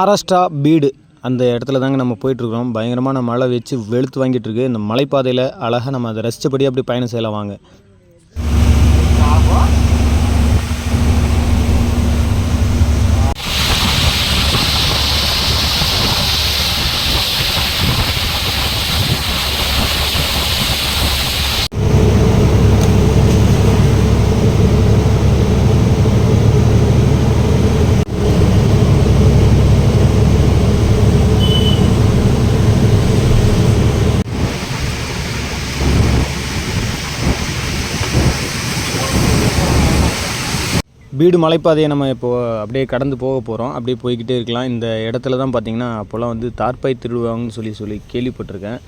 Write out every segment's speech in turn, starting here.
Maharashtra bead அந்த இடத்துல தாங்க நம்ம போயிட்டுருக்கோம். பயங்கரமான மழை வச்சு வெளுத்து வாங்கிட்டு இருக்கு இந்த மலைப்பாதையில் அழகாக நம்ம அதை ரசித்தபடி அப்படி பயணம் செய்யலாம் வாங்க. பீடு மலைப்பாதையை நம்ம இப்போது அப்படியே கடந்து போக போகிறோம் அப்படியே போய்கிட்டே இருக்கலாம். இந்த இடத்துல தான் பார்த்தீங்கன்னா அப்போல்லாம் வந்து தார்பாய் திருடுவாங்கன்னு சொல்லி சொல்லி கேள்விப்பட்டிருக்கேன்.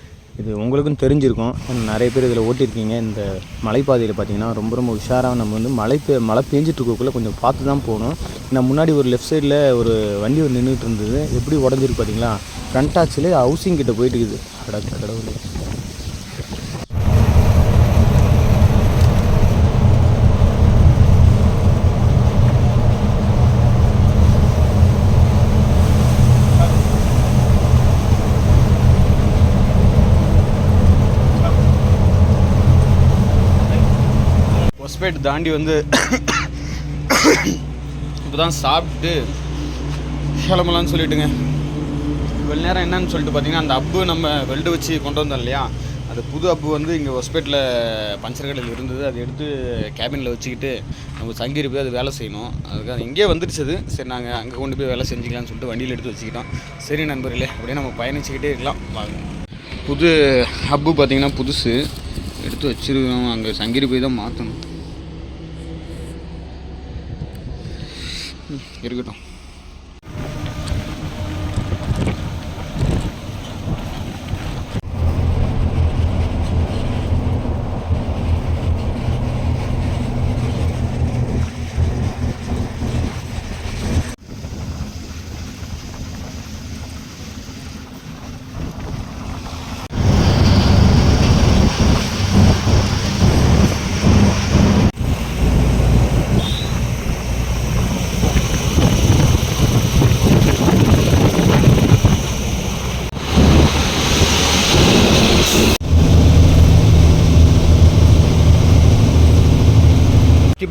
இது உங்களுக்கும் தெரிஞ்சிருக்கும். நிறைய பேர் இதில் ஓட்டியிருக்கீங்க. இந்த மலைப்பாதையில் பார்த்தீங்கன்னா ரொம்ப ரொம்ப உஷாராக நம்ம வந்து மழை பெ மழை பேஞ்சிட்ருக்கக்குள்ளே கொஞ்சம் பார்த்து தான் போகணும். நான் முன்னாடி ஒரு லெஃப்ட் சைடில் ஒரு வண்டி ஒரு நின்றுட்டு இருந்தது. எப்படி உடஞ்சிருக்கு பார்த்தீங்களா ஃப்ரண்ட் ஆக்சிலே ஹவுசிங் கிட்டே போயிட்டு இருக்குது. கடவுள். தாண்டி வந்து இப்போ தான் சாப்பிட்டு கிளம்பலான்னு சொல்லிட்டுங்க. இவ்வளோ நேரம் என்னன்னு சொல்லிட்டு பார்த்தீங்கன்னா அந்த அப்பு நம்ம வெல்டு வச்சு கொண்டு வந்தோம் இல்லையா? அது புது அப்பு வந்து இங்கே ஹாஸ்பிட்டலில் பஞ்சர் கடையில் இருந்தது. அதை எடுத்து கேபினில் வச்சுக்கிட்டு நம்ம சங்கீரி போய் அது வேலை செய்யணும். அதுக்காக இங்கே வந்துடுச்சு அது. சரி நாங்கள் அங்கே கொண்டு போய் வேலை செஞ்சுக்கலாம்னு சொல்லிட்டு வண்டியில் எடுத்து வச்சுக்கிட்டோம். சரி நண்பர்களே அப்படியே நம்ம பயணிச்சுக்கிட்டே இருக்கலாம். வாங்க. புது ஹப்பு பார்த்திங்கன்னா புதுசு. எடுத்து வச்சுருக்கோம். அங்கே சங்ககிரி போய் தான் மாற்றணும் இருக்கட்டும்.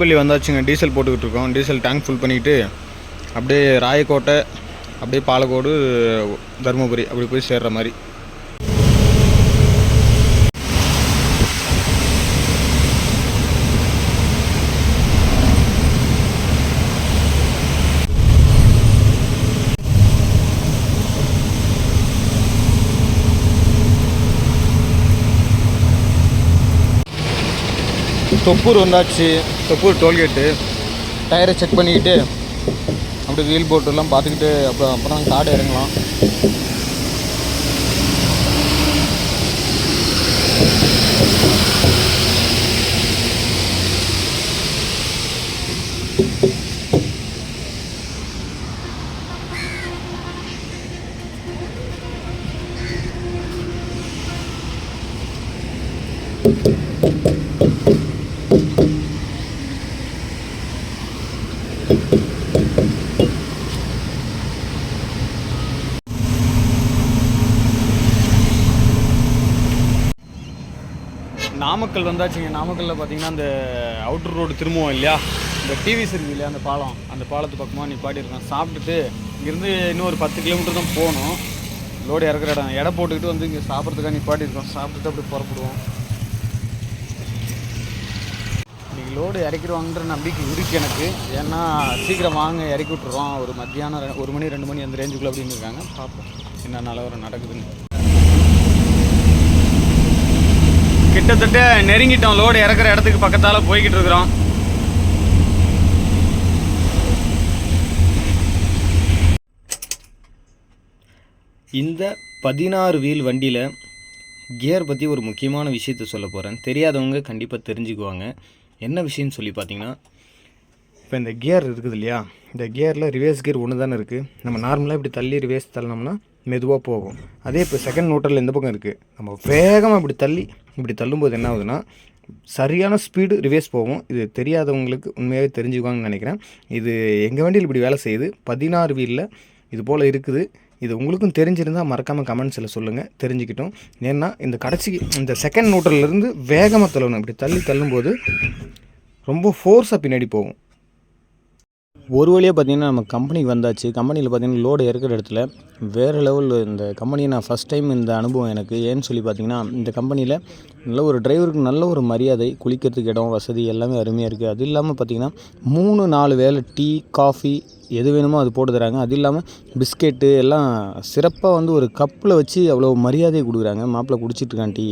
திருப்பள்ளி வந்தாச்சுங்க டீசல் போட்டுக்கிட்டு இருக்கோம் டீசல் டேங்க் ஃபுல் பண்ணிக்கிட்டு அப்படியே ராயக்கோட்டை அப்படியே பாலக்கோடு தருமபுரி அப்படி போய் சேர்ற மாதிரி. தொப்பூர் வந்தாச்சு. தொப்பூர் டோல்கேட்டு டயரை செக் பண்ணிக்கிட்டு அப்படியே வீல் போட்டுலாம் பார்த்துக்கிட்டு அப்புறம் அப்புறம் காடு இறங்கலாம். நாமக்கல் வந்தாச்சுங்க. நாமக்கல்லில் பார்த்தீங்கன்னா அந்த அவுட்டர் ரோடு திரும்புவோம் இல்லையா? இந்த டிவிஸ் இருக்கு இல்லையா? அந்த பாலம். அந்த பாலத்து பக்கமாக நிப்பாட்டியிருக்கோம் சாப்பிட்டுட்டு இங்கேருந்து இன்னும் ஒரு பத்து கிலோமீட்டர் தான் போகணும். லோடு இறக்குற இடம். எடை போட்டுக்கிட்டு வந்து இங்கே சாப்பிட்றதுக்காக நிப்பாட்டியிருக்கோம் சாப்பிட்டுட்டு அப்படி புறப்படுவோம். இன்றைக்கி லோடு இறக்கிடுவாங்கன்ற நம்பிக்கை இருக்குது எனக்கு. ஏன்னா சீக்கிரம் வாங்க இறக்கி விட்ருவோம் ஒரு மத்தியானம் ஒரு மணி ரெண்டு மணி அந்த ரேஞ்சுக்குள்ளே அப்படின்னு இருக்காங்க. பார்ப்போம் என்ன நிலவரம் நடக்குதுன்னு. கிட்டத்தட்ட நெருங்கிட்டோம். லோடு இறக்குற இடத்துக்கு பக்கத்தால் போய்கிட்டு இருக்கிறோம். இந்த பதினாறு வீல் வண்டியில் கியர் பற்றி ஒரு முக்கியமான விஷயத்த சொல்ல போகிறேன் தெரியாதவங்க கண்டிப்பாக தெரிஞ்சுக்குவாங்க. என்ன விஷயம்னு சொல்லி பார்த்தீங்கன்னா இப்போ இந்த கியர் இருக்குது இல்லையா? இந்த கியரில் ரிவேர்ஸ் கியர் ஒன்று தானே இருக்குது நம்ம நார்மலாக இப்படி தள்ளி ரிவேர்ஸ் தள்ளினோம்னா மெதுவாக போகும். அதே இப்போ செகண்ட் நோட்டரில் இந்த பக்கம் இருக்குது நம்ம வேகமாக இப்படி தள்ளி இப்படி தள்ளும்போது என்ன ஆகுதுன்னா சரியான ஸ்பீடு ரிவேஸ் போகும். இது தெரியாதவங்களுக்கு உண்மையாகவே தெரிஞ்சுக்குவாங்கன்னு நினைக்கிறேன். இது எங்கள் வண்டியில் இப்படி வேலை செய்யுது? பதினாறு வீலில் இது போல் இருக்குது. இது உங்களுக்கும் தெரிஞ்சிருந்தால் மறக்காமல் கமெண்ட்ஸில் சொல்லுங்கள் தெரிஞ்சுக்கிட்டோம். ஏன்னா இந்த கடைசி இந்த செகண்ட் நோட்டிலேருந்து வேகமாக தள்ளணும். இப்படி தள்ளி தள்ளும்போது ரொம்ப ஃபோர்ஸாக பின்னாடி போகும். ஒரு வழியாக பார்த்தீங்கன்னா நம்ம கம்பெனிக்கு வந்தாச்சு. கம்பெனியில் பார்த்தீங்கன்னா லோடு இருக்கிற இடத்துல வேறு லெவலில் இந்த கம்பெனியை நான் ஃபஸ்ட் டைம் இந்த அனுபவம் எனக்கு. ஏன்னு சொல்லி பார்த்தீங்கன்னா இந்த கம்பெனியில் நல்ல ஒரு டிரைவருக்கு நல்ல ஒரு மரியாதை குளிக்கிறதுக்கு இடம் வசதி எல்லாமே அருமையாக இருக்குது அது இல்லாமல் பார்த்தீங்கன்னா மூணு நாலு வேளை டீ காஃபி எது வேணுமோ அது போட்டு தராங்க. அது இல்லாமல் பிஸ்கெட்டு எல்லாம் சிறப்பாக வந்து ஒரு கப்பில் வச்சு அவ்வளோ மரியாதையை கொடுக்குறாங்க. மாப்பிள்ளை குடிச்சிட்ருக்கான் டீ.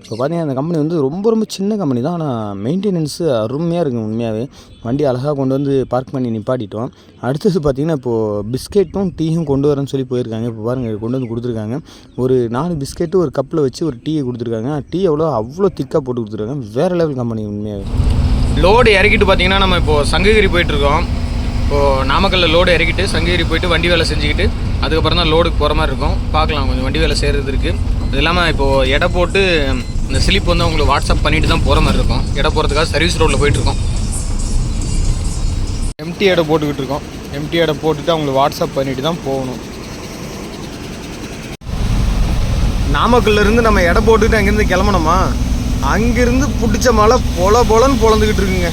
இப்போ பார்த்தீங்கன்னா அந்த கம்பெனி வந்து ரொம்ப ரொம்ப சின்ன கம்பெனி தான். ஆனால் மெயின்டெனன்ஸு அருமையாக இருக்குது உண்மையாகவே வண்டி அழகாக கொண்டு வந்து பார்க் பண்ணி நிப்பாட்டிட்டோம். அடுத்தது பார்த்திங்கன்னா இப்போது பிஸ்கெட்டும் டீயும் கொண்டு வரேன்னு சொல்லி போயிருக்காங்க. இப்போ பாருங்கள் கொண்டு வந்து கொடுத்துருக்காங்க. ஒரு நாலு பிஸ்கெட்டு ஒரு கப்பில் வச்சு ஒரு டீயை கொடுத்துருக்காங்க. டீ எவ்வளோ அவ்வளோ திக்காக போட்டு கொடுத்துருக்காங்க. வேறு லெவல் கம்பெனி உண்மையாகவே லோடு இறக்கிட்டு பார்த்தீங்கன்னா நம்ம இப்போது சங்ககிரி போயிட்டுருக்கோம் இப்போது நாமக்கல்லில் லோடு இறக்கிட்டு சங்ககிரி போயிட்டு வண்டி வேலை செஞ்சுக்கிட்டு அதுக்கப்புறம் தான் லோடுக்கு போகிற மாதிரி இருக்கும். பார்க்கலாம் கொஞ்சம் வண்டி வேலை செய்கிறது இருக்குது அது இல்லாமல் இப்போது எடை போட்டு இந்த ஸ்லிப் வந்து உங்களுக்கு வாட்ஸ்அப் பண்ணிட்டு தான் போகிற மாதிரி இருக்கும். எடை போகிறதுக்காக சர்வீஸ் ரோட்டில் போயிட்டுருக்கோம் எம்டி எடை போட்டுக்கிட்டு இருக்கோம். எம்டி எடை போட்டுட்டு அவங்களுக்கு வாட்ஸ்அப் பண்ணிட்டு தான் போகணும். நாமக்கல்லேருந்து நம்ம எடை போட்டுக்கிட்டு அங்கேருந்து கிளம்பணுமா? அங்கேருந்து பிடிச்ச மழை பொல பொலன்னு பொழந்துக்கிட்டு இருக்குங்க.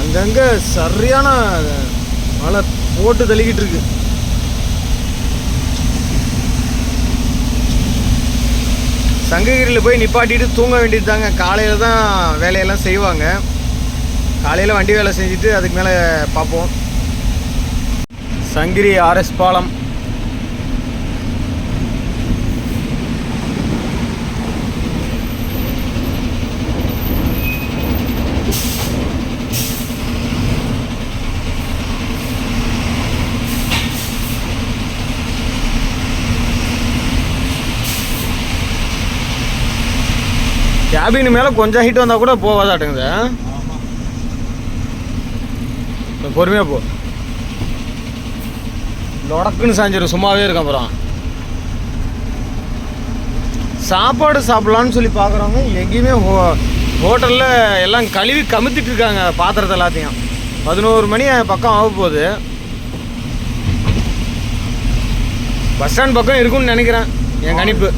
அங்கங்கே சரியான மழை போட்டு தள்ளிக்கிட்டு இருக்கு. சங்ககிரியில் போய் நிப்பாட்டிட்டு தூங்க வேண்டியது தாங்க காலையில் தான் வேலையெல்லாம் செய்வாங்க. காலையில் வண்டி வேலை செஞ்சுட்டு அதுக்கு மேலே பார்ப்போம். சங்கிரி ஆர்எஸ் பாலம். கேபின் மேலே கொஞ்சம் ஹீட் வந்தால் கூட போகாதாட்டுங்க சார். பொறுமையாக போ. லொடக்குன்னு சாஞ்சிடும் சும்மாவே இருக்கும் அப்புறம். சாப்பாடு சாப்பிட்லான்னு சொல்லி பார்க்குறவங்க எங்கேயுமே ஹோ ஹோட்டலில் எல்லாம் கழுவி கமுத்திட்டு இருக்காங்க பாத்திரத்தை எல்லாத்தையும். பதினோரு மணி பக்கம் ஆக போகுது. பஸ் ஸ்டாண்ட் பக்கம் இருக்கும்னு நினைக்கிறேன். என் கணிப்பு.